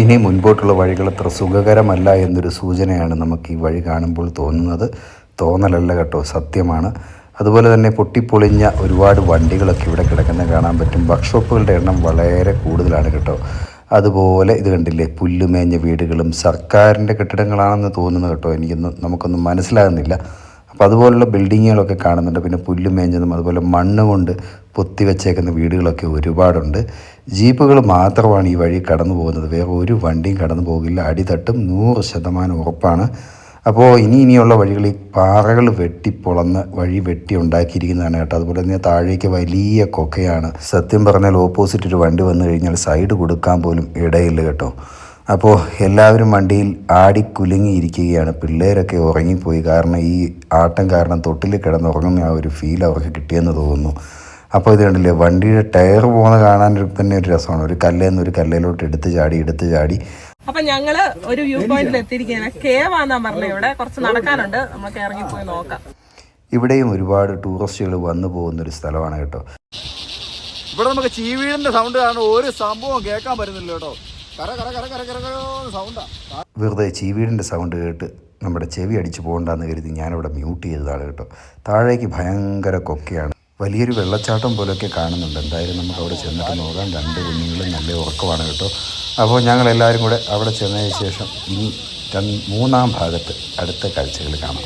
ഇനി മുൻപോട്ടുള്ള വഴികൾ അത്ര സുഖകരമല്ല എന്നൊരു സൂചനയാണ് നമുക്ക് ഈ വഴി കാണുമ്പോൾ തോന്നുന്നത്. തോന്നലല്ല കേട്ടോ സത്യമാണ്. അതുപോലെ തന്നെ പൊട്ടിപ്പൊളിഞ്ഞ ഒരുപാട് വണ്ടികളൊക്കെ ഇവിടെ കിടക്കുന്നത് കാണാൻ പറ്റും. വർക്ക്ഷോപ്പുകളുടെ എണ്ണം വളരെ കൂടുതലാണ് കേട്ടോ. അതുപോലെ ഇത് കണ്ടില്ലേ പുല്ലുമേഞ്ഞ വീടുകളും സർക്കാരിന്റെ കെട്ടിടങ്ങളാണെന്ന് തോന്നുന്നു കേട്ടോ. എനിക്കൊന്നും നമുക്കൊന്നും മനസ്സിലാകുന്നില്ല. അപ്പോൾ അതുപോലുള്ള ബിൽഡിങ്ങുകളൊക്കെ കാണുന്നുണ്ട്. പിന്നെ പുല്ല് മേഞ്ഞതും അതുപോലെ മണ്ണ് കൊണ്ട് പൊത്തി വെച്ചേക്കുന്ന വീടുകളൊക്കെ ഒരുപാടുണ്ട്. ജീപ്പുകൾ മാത്രമാണ് ഈ വഴി കടന്നു പോകുന്നത്. വേറെ ഒരു വണ്ടിയും കടന്നു പോകില്ല. അടിതട്ടും നൂറ് ശതമാനം ഉറപ്പാണ്. അപ്പോൾ ഇനി ഇനിയുള്ള വഴികളിൽ പാറകൾ വെട്ടിപ്പൊളന്ന് വഴി വെട്ടി ഉണ്ടാക്കിയിരിക്കുന്നതാണ് കേട്ടോ. അതുപോലെ തന്നെ താഴേക്ക് വലിയ കൊക്കയാണ്. സത്യം പറഞ്ഞാൽ ഓപ്പോസിറ്റ് ഒരു വണ്ടി വന്നു കഴിഞ്ഞാൽ സൈഡ് കൊടുക്കാൻ പോലും ഇടയില്ല കേട്ടോ. അപ്പോൾ എല്ലാവരും വണ്ടിയിൽ ആടി കുലുങ്ങിയിരിക്കുകയാണ്. പിള്ളേരൊക്കെ ഉറങ്ങിപ്പോയി. കാരണം ഈ ആട്ടം കാരണം തൊട്ടിൽ കിടന്നുറങ്ങുന്ന ആ ഒരു ഫീൽ അവർക്ക് കിട്ടിയെന്ന് തോന്നുന്നു. അപ്പോൾ ഇത് കണ്ടില്ലേ വണ്ടിയുടെ ടയർ പോകുന്ന കാണാൻ ഒരു- തന്നെ ഒരു രസമാണ്. ഒരു കല്ലേന്ന് ഒരു കല്ലിലോട്ട് എടുത്ത് ചാടി എടുത്ത് ചാടി. അപ്പൊ ഞങ്ങൾ ഒരു വ്യൂ പോയിന്റിൽ എത്തിയിരിക്കുകയാണ്. കേവാന്നാ പറഞ്ഞത് ഇവിടെ. കുറച്ച് നടക്കാനുണ്ട്. നമുക്ക് ഇറങ്ങി പോയി നോക്കാം. ഇവിടെയും ഒരുപാട് ടൂറിസ്റ്റുകൾ വന്നു പോകുന്ന ഒരു സ്ഥലമാണ് കേട്ടോ. ഇവിടെ നമുക്ക് ചീവീടിന്റെ സൗണ്ട് കാരണം ഒരു സംഭവം കേൾക്കാൻ പറ്റുന്നില്ല കേട്ടോ. വെറുതെ ചീവീടിന്റെ സൗണ്ട് കേട്ട് നമ്മുടെ ചെവി അടിച്ചു പോകണ്ടെന്ന് കരുതി ഞാനിവിടെ മ്യൂട്ട് ചെയ്തതാണ് കേട്ടോ. താഴേക്ക് ഭയങ്കര കൊക്കയാണ്. വലിയൊരു വെള്ളച്ചാട്ടം പോലെയൊക്കെ കാണുന്നുണ്ട്. എന്തായാലും നമുക്ക് അവിടെ ചെന്നിട്ട് നോക്കാം. രണ്ട് കുഞ്ഞുങ്ങളും നല്ല ഉറക്കമാണ് കേട്ടോ. അപ്പോൾ ഞങ്ങൾ എല്ലാവരും കൂടെ അവിടെ ചെന്നതിന് ശേഷം ഇനി മൂന്നാം ഭാഗത്ത് അടുത്ത കാഴ്ചകൾ കാണാം.